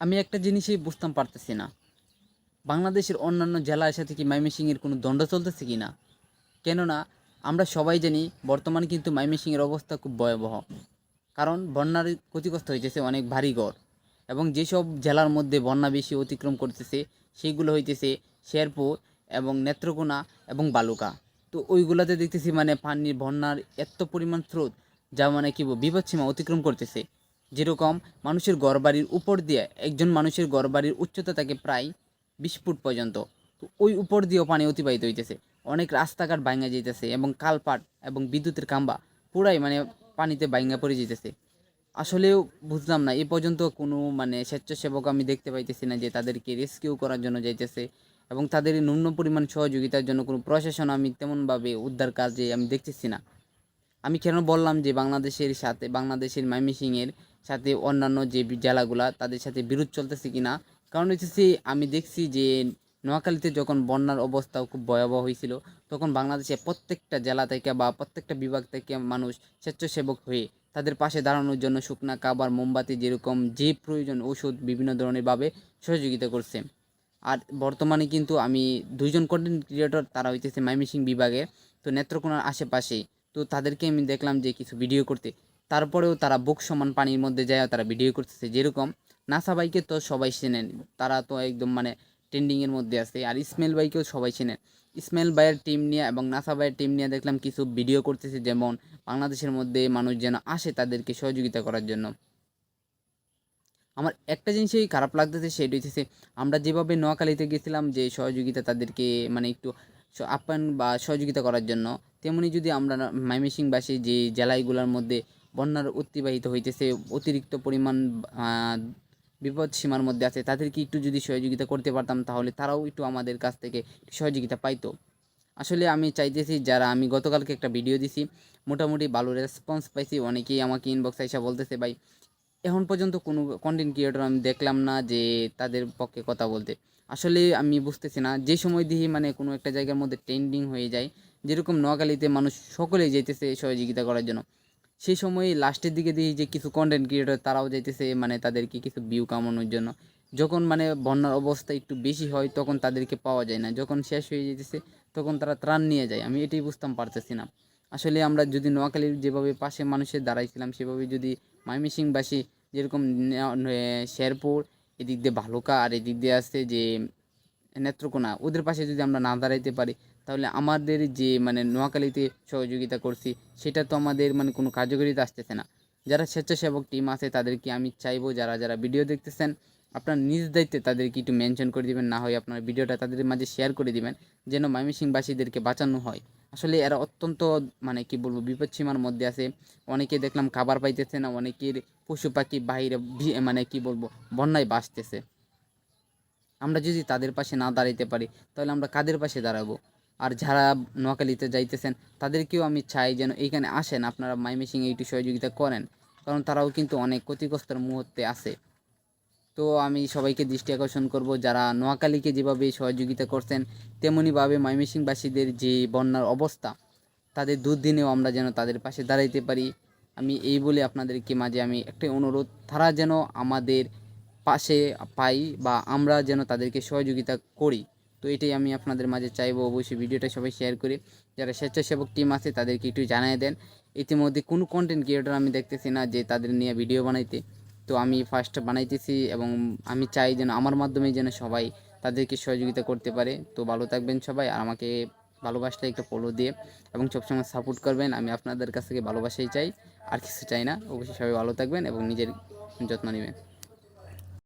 আমি একটা জিনিসই বুঝতাম পারতেছি না। বাংলাদেশের অন্যান্য জেলার সাথে কি ময়মনসিংহের কোনো দ্বন্দ্ব চলতেছে কি না? কেননা, আমরা সবাই জানি বর্তমানে কিন্তু ময়মনসিংহের অবস্থা খুব ভয়াবহ। কারণ বন্যার ক্ষতিগ্রস্ত হইতেছে অনেক ভারী গড় এবং যেসব জেলার মধ্যে বন্যা বেশি অতিক্রম করতেছে সেইগুলো হইতেছে শেরপুর এবং নেত্রকোনা এবং বালুকা। তো ওইগুলোতে দেখতেছি মানে পানির বন্যার এত পরিমাণ স্রোত যা মানে কি বিপদসীমা অতিক্রম করতেছে। যেরকম মানুষের ঘরবাড়ির উপর দিয়ে একজন মানুষের ঘরবাড়ির উচ্চতা থাকে প্রায় বিশ ফুট পর্যন্ত। তো ওই উপর দিয়েও পানি অতিবাহিত হইতেছে। অনেক রাস্তাঘাট ভাঙা যাইতেছে এবং কালপাট এবং বিদ্যুতের খাম্বা পুরাই মানে পানিতে ভাঙা পড়ে যেতেছে আসলেও বুঝলাম না, এ পর্যন্ত কোনো মানে স্বেচ্ছাসেবক আমি দেখতে পাইতেছি না যে তাদেরকে রেস্কিউ করার জন্য যাইতেছে এবং তাদের ন্যূন পরিমাণ সহযোগিতার জন্য কোনো প্রশাসন আমি তেমনভাবে উদ্ধার কাজে আমি দেখতেছি না। আমি কেন বললাম যে বাংলাদেশের সাথে, বাংলাদেশের ময়মনসিংহের সাথে অন্যান্য যে জেলাগুলা, তাদের সাথে বিরোধ চলতেছে কি না কারণ হচ্ছে আমি দেখছি যে নোয়াখালীতে যখন বন্যার অবস্থাও খুব ভয়াবহ হয়েছিল, তখন বাংলাদেশে প্রত্যেকটা জেলা থেকে বা প্রত্যেকটা বিভাগ থেকে মানুষ স্বেচ্ছাসেবক হয়ে তাদের পাশে দাঁড়ানোর জন্য শুকনা কাবার, মোমবাতি যেরকম যে প্রয়োজন ওষুধ বিভিন্ন ধরনের ভাবে সহযোগিতা করছে। আর বর্তমানে কিন্তু আমি দুইজন কন্টেন্ট ক্রিয়েটর তারা হইতেছে ময়মনসিংহ বিভাগে, তো নেত্রকোনার আশেপাশেই তো তাদেরকে আমি দেখলাম যে কিছু ভিডিও করতে। তারপরেও তারা বুক সমান পানির মধ্যে যায় তারা ভিডিও করতেছে, যেরকম নাসা বাইকে তো সবাই চেনেন, তারা তো একদম মানে ট্রেন্ডিংয়ের মধ্যে আছে। আর ইসমাইল বাইকেও সবাই চেনেন। ইসমাইল ভাইয়ের টিম নিয়ে এবং নাসা ভাইয়ের টিম নিয়ে দেখলাম কিছু ভিডিও করতেছে, যেমন বাংলাদেশের মধ্যে মানুষ যেন আসে তাদেরকে সহযোগিতা করার জন্য। আমার একটা জিনিসই খারাপ লাগতেছে, সেটা হচ্ছে আমরা যেভাবে নোয়াখালীতে গেছিলাম যে সহযোগিতা তাদেরকে মানে একটু আপ্যায়ন বা সহযোগিতা করার জন্য, তেমনি যদি আমরা ময়মনসিংহবাসী যে জেলাগুলোর মধ্যে বন্যার অতিবাহিত হইতেছে, অতিরিক্ত পরিমাণ বিপদ সীমার মধ্যে আছে, তাদেরকে একটু যদি সহযোগিতা করতে পারতাম তাহলে তারাও একটু আমাদের কাছ থেকে সহযোগিতা পাইতো। আসলে আমি চাইতেছি যারা, আমি গতকালকে একটা ভিডিও দিছি, মোটামুটি ভালো রেসপন্স পাইছি, অনেকেই আমাকে ইনবক্সে এসে বলতেছে, ভাই, এখন পর্যন্ত কোনো কন্টেন্ট ক্রিয়েটর আমি দেখলাম না যে তাদের পক্ষে কথা বলতে। আসলে আমি বুঝতেছি না, যে সময় দিয়ে মানে কোনো একটা জায়গার মধ্যে ট্রেন্ডিং হয়ে যায়, যেরকম নোয়াখালীতে মানুষ সকলেই যাইতেছে সহযোগিতা করার জন্য। সেই সময় লাস্টের দিকে দেখি যে কিছু কন্টেন্ট ক্রিয়েটর তারাও যাইতেছে মানে তাদেরকে কিছু ভিউ কামানোর জন্য। যখন মানে বন্যার অবস্থা একটু বেশি হয়, তখন তাদেরকে পাওয়া যায় না। যখন শেষ হয়ে যেতেছে তখন তারা ত্রাণ নিয়ে যায়। আমি এটাই বুঝতাম, পারতেছি না। আসলে আমরা যদি নোয়াখালীর যেভাবে পাশে মানুষের দাঁড়াইছিলাম, সেভাবে যদি ময়মনসিংহবাসী যেরকম শেরপুর, এদিক দিয়ে ভালুকা, আর এদিক দিয়ে আসছে যে নেত্রকোনা, ওদের পাশে যদি আমরা না দাঁড়াইতে পারি তাহলে আমাদের যে মানে নোয়াখালীতে সহযোগিতা করছি, সেটা তো আমাদের মানে কোনো কার্যকরিতা আসতেছে না। যারা স্বেচ্ছাসেবক টিম আছে, তাদেরকে আমি চাইব যারা যারা ভিডিও দেখতেছেন, আপনার নিজ দায়িত্বে তাদেরকে একটু মেনশন করে দিবেন, না হয় আপনার ভিডিওটা তাদের মাঝে শেয়ার করে দিবেন, যেন ময়মনসিংহবাসীদেরকে বাঁচানো হয়। আসলে এরা অত্যন্ত মানে কি বলব, বিপদসীমার মধ্যে আছে। অনেকে দেখলাম খাবার পাইতেছে না, অনেকের পশু পাখি বাইরে মানে কি বলব, বন্যায় বাঁচতেছে আমরা যদি তাদের পাশে না দাঁড়াইতে পারি, তাহলে আমরা কাদের পাশে দাঁড়াবো? আর যারা নোয়াখালীতে যাইতেছেন, তাদেরকেও আমি চাই যেন এইখানে আসেন, আপনারা মাইমেসিং এইটি সহযোগিতা করেন, কারণ তারাও কিন্তু অনেক ক্ষতিগ্রস্তের মুহূর্তে আছে। তো আমি সবাইকে দৃষ্টি আকর্ষণ করব, যারা নোয়াখালীকে যেভাবে সহযোগিতা করছেন, তেমনিভাবে ময়মনসিংহবাসীদের যে বন্যার অবস্থা, তাদের দুর্দিনেও আমরা যেন তাদের পাশে দাঁড়াইতে পারি। আমি এই বলে আপনাদেরকে মাঝে আমি একটাই অনুরোধ, তারা যেন আমাদের পাশে পাই বা আমরা যেন তাদেরকে সহযোগিতা করি। তো এটাই আমি আপনাদের মাঝে চাইব অবশ্যই ভিডিওটা সবাই শেয়ার করে। যারা স্বেচ্ছাসেবক টিম আছে, তাদেরকে একটু জানিয়ে দেন। ইতিমধ্যে কোনো কন্টেন্ট ক্রিয়েটর আমি দেখতেছি না যে তাদের নিয়ে ভিডিও বানাইতে। তো আমি ফার্স্ট বানাইতেছি এবং আমি চাই যেন আমার মাধ্যমে যেন সবাই তাদেরকে সহযোগিতা করতে পারে। তো ভালো থাকবেন সবাই আর আমাকে ভালোবাসলে একটা ফলো দিয়ে এবং সবসময় সাপোর্ট করবেন। আমি আপনাদের কাছ থেকে ভালোবাসাই চাই, আর কিছু চাই না। অবশ্যই সবাই ভালো থাকবেন এবং নিজের যত্ন নেবেন।